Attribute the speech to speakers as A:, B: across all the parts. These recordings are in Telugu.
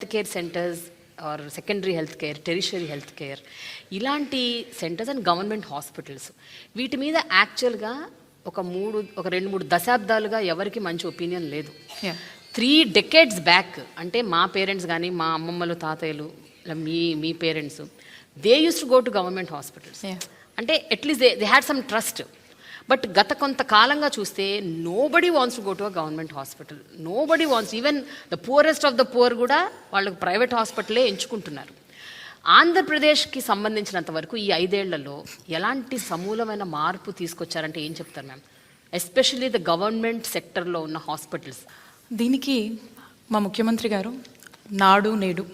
A: Health care centres or secondary health care tertiary health care ఇలాంటి సెంటర్స్ అండ్ గవర్నమెంట్ హాస్పిటల్స్ వీటి మీద యాక్చువల్గా ఒక మూడు ఒక రెండు మూడు దశాబ్దాలుగా ఎవరికి మంచి ఒపీనియన్ లేదు. త్రీ డెకేడ్స్ బ్యాక్ అంటే మా పేరెంట్స్ కానీ మా అమ్మమ్మలు తాతయ్యలు ఇలా మీ మీ parents they use to go to government hospitals. అంటే at least they they had some trust but గత కొంతకాలంగా చూస్తే nobody wants to go to uh government hospital nobody wants even the poorest of the poor కూడా వాళ్ళకి ప్రైవేట్ హాస్పిటలే ఎంచుకుంటున్నారు. ఆంధ్రప్రదేశ్కి సంబంధించినంత వరకు ఈ ఐదేళ్ళలో ఎలాంటి సమూలమైన మార్పు తీసుకొచ్చారంటే ఏం చెప్తారు మ్యామ్? ఎస్పెషల్లీ ద గవర్నమెంట్ సెక్టర్లో ఉన్న హాస్పిటల్స్
B: దీనికి మా ముఖ్యమంత్రి గారు నాడు నేడు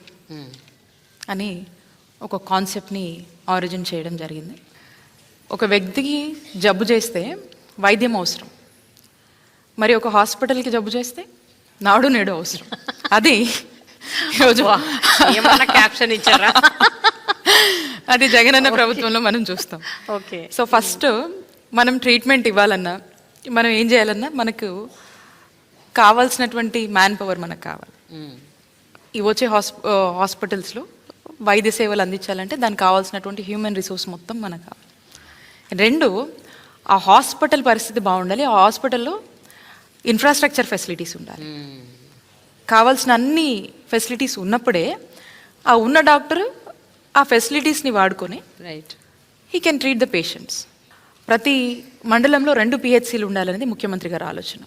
B: అని ఒక కాన్సెప్ట్ని ఆరిజిన్ చేయడం జరిగింది. ఒక వ్యక్తికి జబ్బు చేస్తే వైద్యం అవసరం. మరి ఒక హాస్పిటల్కి జబ్బు చేస్తే నాడు నేడు అవసరం. అది
A: ఏమన్నా క్యాప్షన్ ఇచ్చారా?
B: అది జగనన్న ప్రభుత్వంలో మనం చూస్తాం.
A: ఓకే.
B: సో ఫస్ట్ మనం ట్రీట్మెంట్ ఇవ్వాలన్నా మనం ఏం చేయాలన్నా మనకు కావాల్సినటువంటి మ్యాన్ పవర్ మనకు కావాలి. ఈ వచ్చే హాస్ హాస్పిటల్స్లో వైద్య సేవలు అందించాలంటే దానికి కావాల్సినటువంటి హ్యూమన్ రిసోర్స్ మొత్తం మనకు కావాలి. రెండు ఆ హాస్పిటల్ పరిస్థితి బాగుండాలి. ఆ హాస్పిటల్లో ఇన్ఫ్రాస్ట్రక్చర్ ఫెసిలిటీస్ ఉండాలి. కావాల్సిన అన్ని ఫెసిలిటీస్ ఉన్నప్పుడే ఆ ఉన్న డాక్టర్ ఆ ఫెసిలిటీస్ని వాడుకొని
A: right
B: he can treat the patients ప్రతి మండలంలో రెండు పిహెచ్సిలు ఉండాలనేది ముఖ్యమంత్రి గారి ఆలోచన.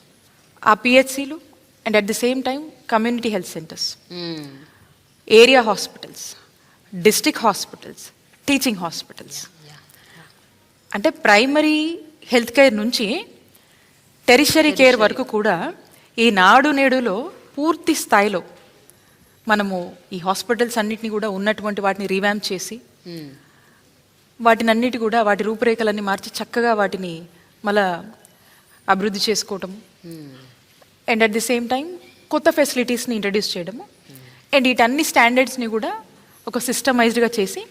B: ఆ పిహెచ్సిలు and at the same time community health centres area hospitals district hospitals teaching hospitals అంటే ప్రైమరీ హెల్త్ కేర్ నుంచి టెరిషరీ కేర్ వరకు కూడా ఈ నాడు నేడులో పూర్తి స్థాయిలో మనము ఈ హాస్పిటల్స్ అన్నిటిని కూడా ఉన్నటువంటి వాటిని రీవ్యాంప్ చేసి వాటిని అన్నిటి కూడా వాటి రూపురేఖలన్నీ మార్చి చక్కగా వాటిని మళ్ళా అభివృద్ధి చేసుకోవటం. And at the same time కొత్త ఫెసిలిటీస్ని ఇంట్రడ్యూస్ చేయడము. అండ్ వీటన్ని స్టాండర్డ్స్ని కూడా ఒక సిస్టమైజ్డ్గా చేసి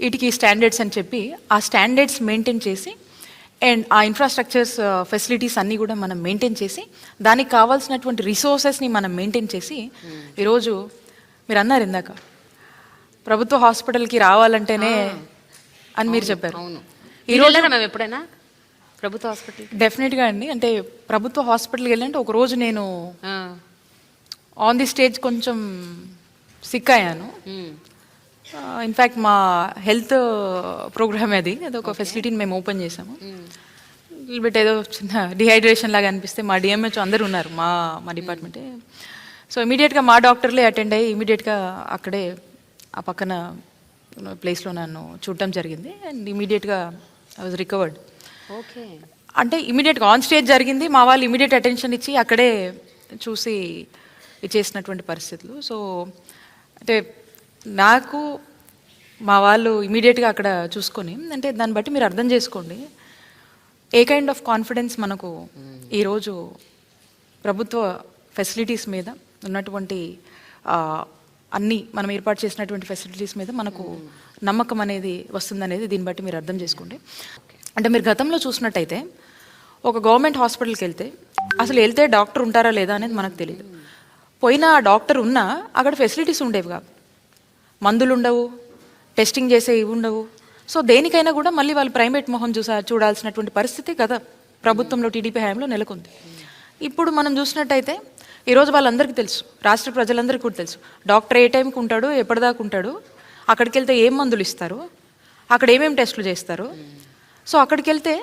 B: వీటికి స్టాండర్డ్స్ అని చెప్పి ఆ స్టాండర్డ్స్ మెయింటైన్ చేసి అండ్ ఆ ఇన్ఫ్రాస్ట్రక్చర్స్ ఫెసిలిటీస్ అన్నీ కూడా మనం మెయింటైన్ చేసి దానికి కావాల్సినటువంటి రిసోర్సెస్ని మనం మెయింటైన్ చేసి ఈరోజు మీరు అన్నారు ఇందాక ప్రభుత్వ హాస్పిటల్కి రావాలంటేనే అని మీరు చెప్పారు.
A: అవును.
B: ఈ
A: ఈ
B: రోజు
A: రోజు మేము ఎప్పుడైనా? ప్రభుత్వ హాస్పిటల్?
B: డెఫినెట్గా అండి. అంటే ప్రభుత్వ హాస్పిటల్కి వెళ్ళంటే ఒక రోజు నేను ఆన్ ది స్టేజ్ కొంచెం సిక్ అయ్యాను. ఇన్ఫ్యాక్ట్ మా హెల్త్ ప్రోగ్రామ్ అది. అది ఒక ఫెసిలిటీని మేము ఓపెన్ చేసాము బట్ ఏదో చిన్న డిహైడ్రేషన్ లాగా అనిపిస్తే మా డిఎంహెచ్ అందరూ ఉన్నారు మా మా డిపార్ట్మెంటే సో ఇమీడియట్గా మా డాక్టర్లే అటెండ్ అయ్యి ఇమీడియట్గా అక్కడే ఆ పక్కన ప్లేస్లో నన్ను చూడటం జరిగింది. అండ్ ఇమీడియట్గా ఐ వాజ్ రికవర్డ్
A: ఓకే
B: అంటే ఇమీడియట్గా ఆన్ స్టేజ్ జరిగింది. మా వాళ్ళు ఇమీడియట్ అటెన్షన్ ఇచ్చి అక్కడే చూసి ఇచ్చేసినటువంటి పరిస్థితులు. సో అంటే నాకు మా వాళ్ళు ఇమీడియట్గా అక్కడ చూసుకొని అంటే దాన్ని బట్టి మీరు అర్థం చేసుకోండి. ఏ కైండ్ ఆఫ్ కాన్ఫిడెన్స్ మనకు ఈరోజు ప్రభుత్వ ఫెసిలిటీస్ మీద ఉన్నటువంటి అన్ని మనం ఏర్పాటు చేసినటువంటి ఫెసిలిటీస్ మీద మనకు నమ్మకం అనేది వస్తుందనేది దీన్ని బట్టి మీరు అర్థం చేసుకోండి. అంటే మీరు గతంలో చూసినట్టయితే ఒక గవర్నమెంట్ హాస్పిటల్కి వెళ్తే అసలు వెళ్తే డాక్టర్ ఉంటారా లేదా అనేది మనకు తెలియదు పోయిన ఆ డాక్టర్ ఉన్నా అక్కడ ఫెసిలిటీస్ ఉండేవి కాదు. మందులు ఉండవు టెస్టింగ్ చేసే ఇవి ఉండవు సో దేనికైనా కూడా మళ్ళీ వాళ్ళు ప్రైవేట్ మొహం చూసా చూడాల్సినటువంటి పరిస్థితి గత ప్రభుత్వంలో టీడీపీ హయాంలో నెలకొంది. ఇప్పుడు మనం చూసినట్టయితే ఈరోజు వాళ్ళందరికీ తెలుసు రాష్ట్ర ప్రజలందరికీ కూడా తెలుసు. డాక్టర్ ఏ టైంకి ఉంటాడు ఎప్పటిదాకా ఉంటాడు అక్కడికి వెళ్తే ఏం మందులు ఇస్తారు అక్కడ ఏమేమి టెస్టులు చేస్తారు. సో అక్కడికి వెళ్తే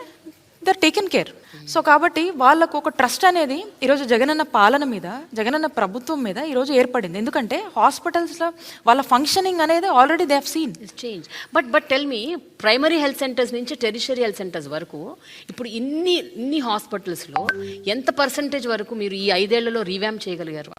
B: దర్ టేకెన్ కేర్ సో కాబట్టి వాళ్ళకు ఒక ట్రస్ట్ అనేది ఈరోజు జగనన్న పాలన మీద జగనన్న ప్రభుత్వం మీద ఈరోజు ఏర్పడింది. ఎందుకంటే హాస్పిటల్స్లో వాళ్ళ ఫంక్షనింగ్ అనేది already they have seen
A: change but but tell me primary health centres నుంచి టెరిషరీ హెల్త్ సెంటర్స్ వరకు ఇప్పుడు ఇన్ని ఇన్ని హాస్పిటల్స్లో ఎంత పర్సంటేజ్ వరకు మీరు ఈ ఐదేళ్ళలో రీవ్యామ్ చేయగలిగారు?